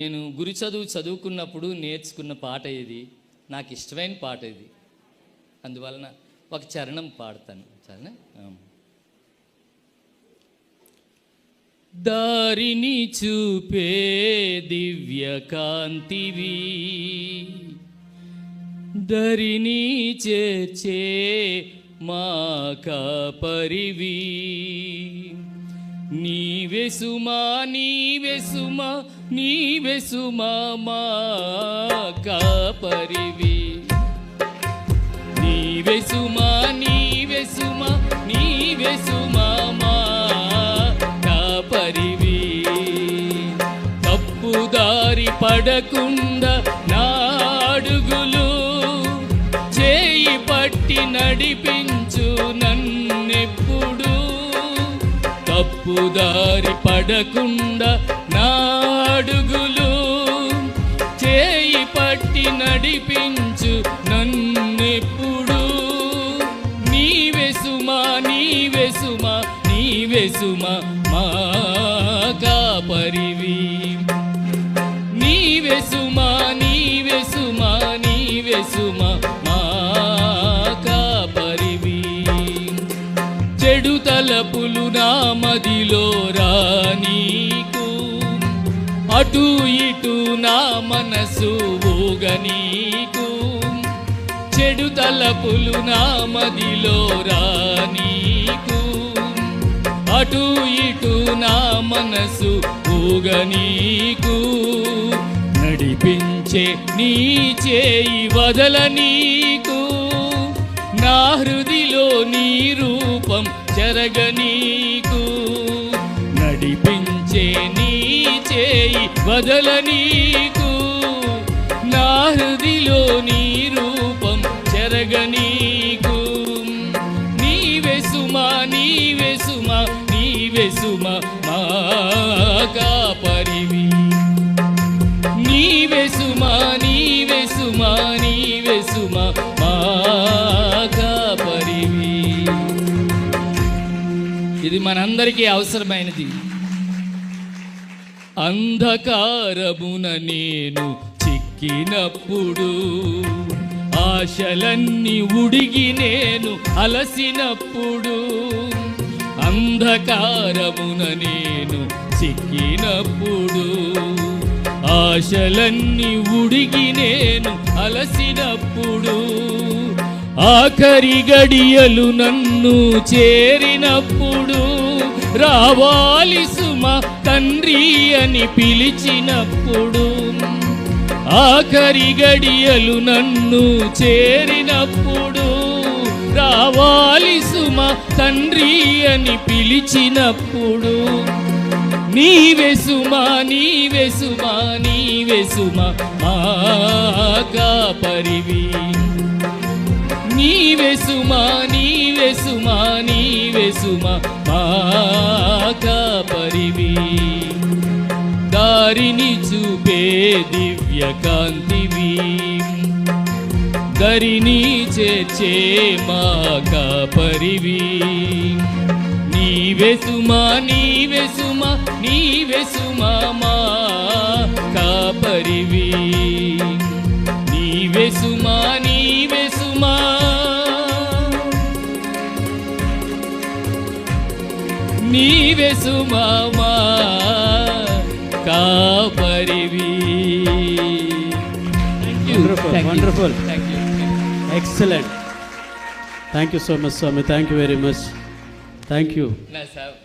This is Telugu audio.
నేను గురి చదువు చదువుకున్నప్పుడు నేర్చుకున్న పాట ఇది నాకు ఇష్టమైన పాట ఇది అందువలన ఒక చరణం పాడతాను. సరేనా దారిని చూపే దివ్య కాంతివి దరిని చేర్చే మా కాపరివి నీవే సుమా నీవే సుమా నీవే సుమా మా కాపరివి. నీవే సుమా నీవే సుమా నీవే సుమా మా కాపరివి. తప్పుదారి పడకుండా నాడుగులు చేయి పట్టి నడిపి తప్పుదారి పడకుండా నాడుగులు చేయి పట్టి నడిపించు నన్నెప్పుడు. నీ సుమా నీవే సుమా నీవే సుమా మా కాపరివి వెసుమా నీ నీవే మదిలో రానీకు. అటు ఇటు నా మనసు ఊగనీకు. చెడు తలపులు నా మదిలో రానీకు. అటు ఇటు నా మనసు ఊగనీకు. నడిపించే నీ చేయి వదలనీకు నా హృదిలో నీ రూపం జరగనీ నడిపించే నీ చేయి వదలనీకు నా హృదిలో నీ రూపం చెరగనీకు నీవే సుమా నీవే సుమా నీవే సుమా మా కాపరివి. నీవే సుమా నీవే సుమా నీవే సుమా మా కాపరివి. ఇది మనందరికీ అవసరమైనది. అంధకారమున నేను చిక్కినప్పుడు ఆశలన్నీ ఉడిగి నేను అలసినప్పుడు అంధకారమున నేను చిక్కినప్పుడు ఆశలన్నీ ఉడిగి నేను అలసినప్పుడు ఆఖరి గడియలు నన్ను చేరినప్పుడు రావాలి సుమ తండ్రి అని పిలిచినప్పుడు ఆఖరి గడియలు నన్ను చేరినప్పుడు రావాలి సుమ తండ్రి అని పిలిచినప్పుడు నీవే సుమా నీవే సుమా నీవే సుమా మా కాపరివి నీవే సుమా నీవే సుమా నీవే సుమా మా కాపరివి దారిని చూపే దివ్య కాంతివి దరిని చేచే మా కాపరివి నీవే సుమా నీవే సుమా నీవే సుమా మా కాపరివి నీవే సుమా నీవే సుమా కాపరివి Wonderful, wonderful. Thank you Excellent. Thank you so much, Swami. Thank you very